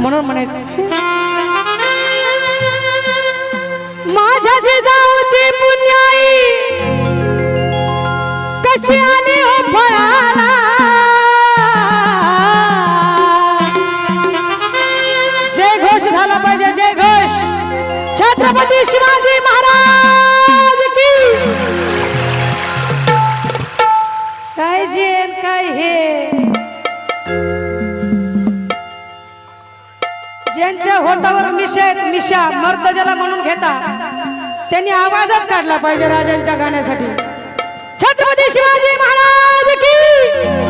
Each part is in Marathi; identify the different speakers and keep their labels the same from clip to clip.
Speaker 1: म्हणून म्हणायचं माझ्या जिजाऊची पुण्याई कशी आली हो फळाला? जय घोष झाला पाहिजे जय घोष. छत्रपती शिवाजी त्यांच्या होटावर मिशा आहेत मिशा मर्द ज्याला म्हणून घेता त्यांनी आवाजच काढला पाहिजे राजांच्या गाण्यासाठी. छत्रपती शिवाजी महाराज की!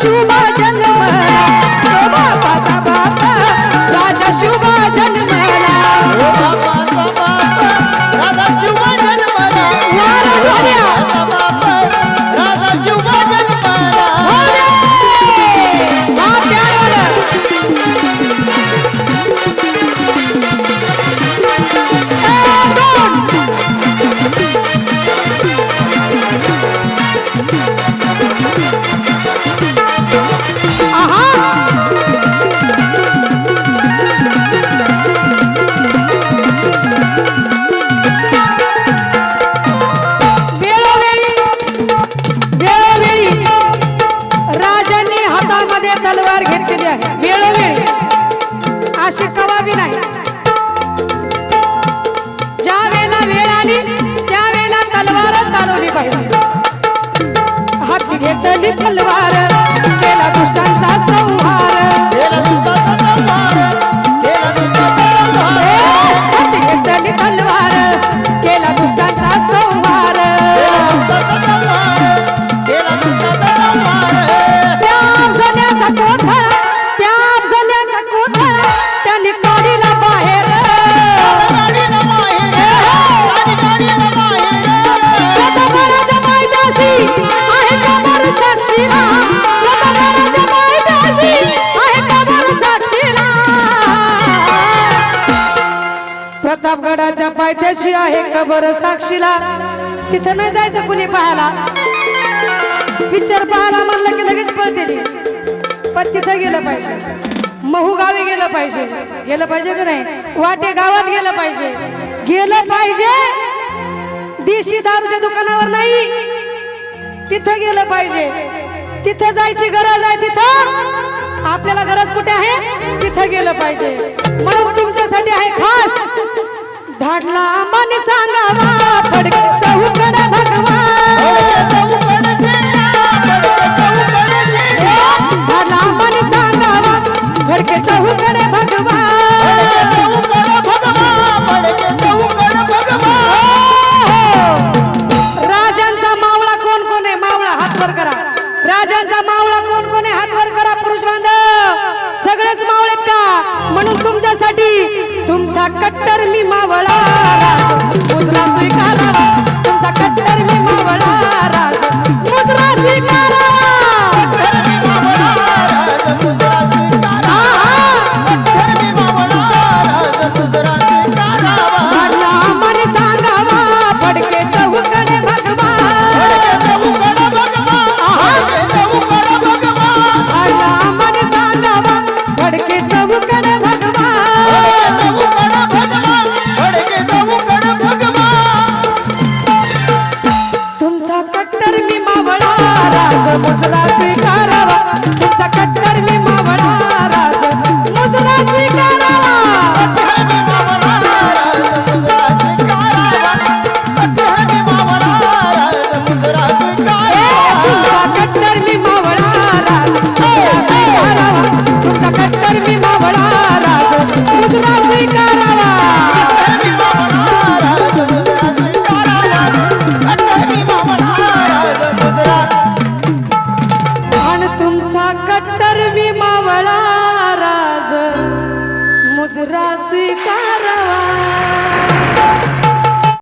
Speaker 1: সুবা प्रतापगडाच्या पायथ्याशी आहे कबर साक्षीला. तिथं नाही जायचं कुणी पाहायला. पिक्चर पाहायला म्हणलं की लगेच पळते पण तिथं गेलं पाहिजे. महू गावी गेलं पाहिजे. गेलं पाहिजे की नाही? वाटे गावात गेलं पाहिजे. गेलं पाहिजे. देशी दारूच्या दुकानावर नाही. तिथं गेलं पाहिजे. तिथं जायची गरज आहे तिथं. आपल्याला गरज कुठे आहे? तिथं गेलं पाहिजे. म्हणून तुमच्यासाठी आहे खास धाडला मन सांगावा फडके चौकड भगवान